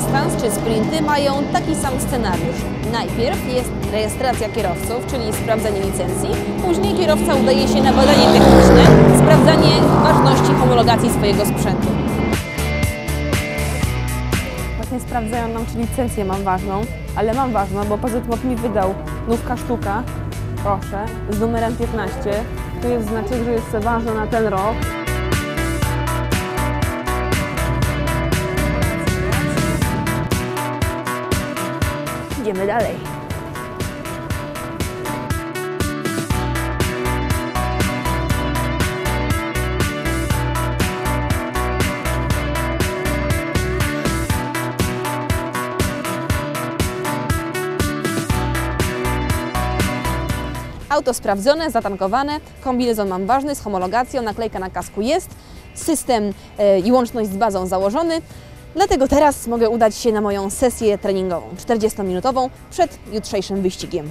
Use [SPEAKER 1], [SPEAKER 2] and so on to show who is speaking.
[SPEAKER 1] sprinty mają taki sam scenariusz. Najpierw jest rejestracja kierowców, czyli sprawdzanie licencji, później kierowca udaje się na badanie techniczne, sprawdzanie ważności homologacji swojego sprzętu.
[SPEAKER 2] Właśnie sprawdzają nam, czy licencję mam ważną, ale mam ważną, bo PZMOP mi wydał nówka sztuka, proszę, z numerem 15. Tu jest znaczek, że jest ważna na ten rok. Idziemy dalej.
[SPEAKER 1] Auto sprawdzone, zatankowane, kombinezon mam ważny, z homologacją, naklejka na kasku jest, system e, i łączność z bazą założony. Dlatego teraz mogę udać się na moją sesję treningową, 40-minutową, przed jutrzejszym wyścigiem.